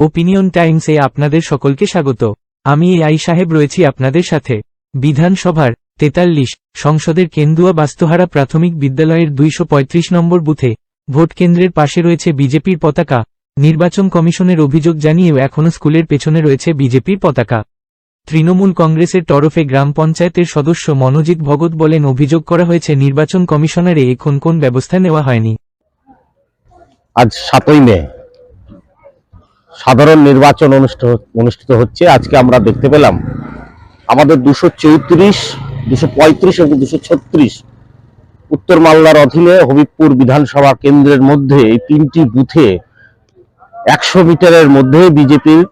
Opinion টাইমসে আপনাদের সকলকে স্বাগত। আমি আই সাহেব রয়েছি আপনাদের সাথে। বিধানসভার তেতাল্লিশ সংসদের কেন্দুয়া বাস্তুহারা প্রাথমিক বিদ্যালয়ের দুইশ পঁয়ত্রিশ নম্বর বুথে ভোট কেন্দ্রের পাশে রয়েছে বিজেপির পতাকা। নির্বাচন কমিশনের অভিযোগ জানিয়েও এখনও স্কুলের পেছনে রয়েছে বিজেপির পতাকা। তৃণমূল কংগ্রেসের তরফে গ্রাম পঞ্চায়েতের সদস্য মনোজিৎ ভগত বলেন, অভিযোগ করা হয়েছে নির্বাচন কমিশনারে এখন কোন ব্যবস্থা নেওয়া হয়নি। আজ সাতই মে সাধারণ নির্বাচন অনুষ্ঠ- অনুষ্ঠিত হচ্ছে, আজকে আমরা দেখতে পেলাম আমাদের দুশো চৌত্রিশ, দুশো পঁয়ত্রিশ এবং দুশো ছত্রিশ উত্তর মালদার অধীনে হবিবপুর বিধানসভা কেন্দ্রের মধ্যে এই তিনটি বুথে একশো মিটারের মধ্যে বিজেপির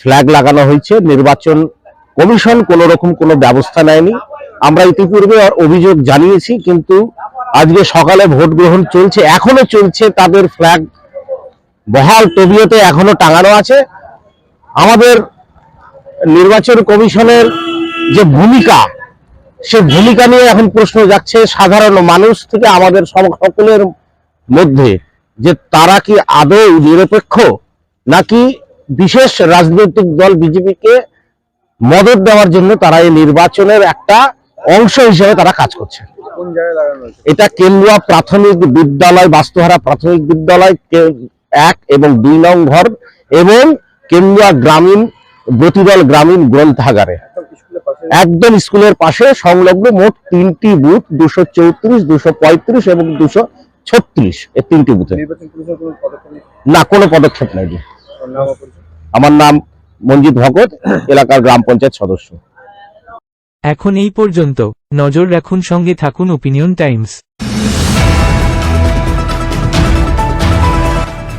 ফ্ল্যাগ লাগানো হয়েছে। নির্বাচন কমিশন কোনো রকম কোনো ব্যবস্থা নেয়নি। আমরা ইতিপূর্বে অভিযোগ জানিয়েছি, কিন্তু আজকে সকালে ভোট গ্রহণ চলছে, এখনও চলছে তাদের ফ্ল্যাগ বহাল তবিয়তে এখনও টাঙানো আছে। আমাদের নির্বাচন কমিশনের যে ভূমিকা সে ভূমিকা নিয়ে এখন প্রশ্ন যাচ্ছে সাধারণ মানুষ থেকে আমাদের সকলের মধ্যে যে তারা কি আদৌ নিরপেক্ষ নাকি বিশেষ রাজনৈতিক দল বিজেপিকে মদত দেওয়ার জন্য তারা এই নির্বাচনের একটা অংশ হিসেবে তারা কাজ করছে। এটা কেন্দ্রীয় প্রাথমিক বিদ্যালয় বাস্তুহারা প্রাথমিক বিদ্যালয় এক এবং দুই নং ঘর এবং কেন্দ্রীয় গ্রামীণ ব্রতিদল গ্রামীণ গ্রন্থাগারে। একদম স্কুলের পাশে সংলগ্ন মোট তিনটি বুথ, দুশো চৌত্রিশ, দুশো পঁয়ত্রিশ এবং দুশো ছত্রিশ এই তিনটি বুথে। নেই না, কোনো পদক্ষেপ অপরিচিত। আমার নাম মঞ্জিত ভগত, এলাকার গ্রাম পঞ্চায়েত সদস্য। এখন এই পর্যন্ত। নজর রাখুন সঙ্গে থাকুন ওপিনিয়ন টাইমস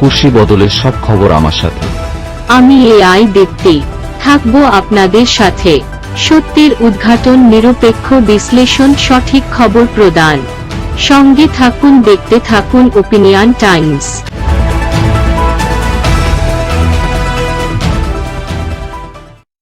কুর্সি বদলের সব খবর আমার সাথে। আমি এআই দেখতে থাকব আপনাদের সাথে। সত্যের উদ্ঘাটন নিরপেক্ষ বিশ্লেষণ সঠিক খবর প্রদান। সঙ্গে থাকুন, দেখতে থাকুন ওপিনিয়ন টাইমস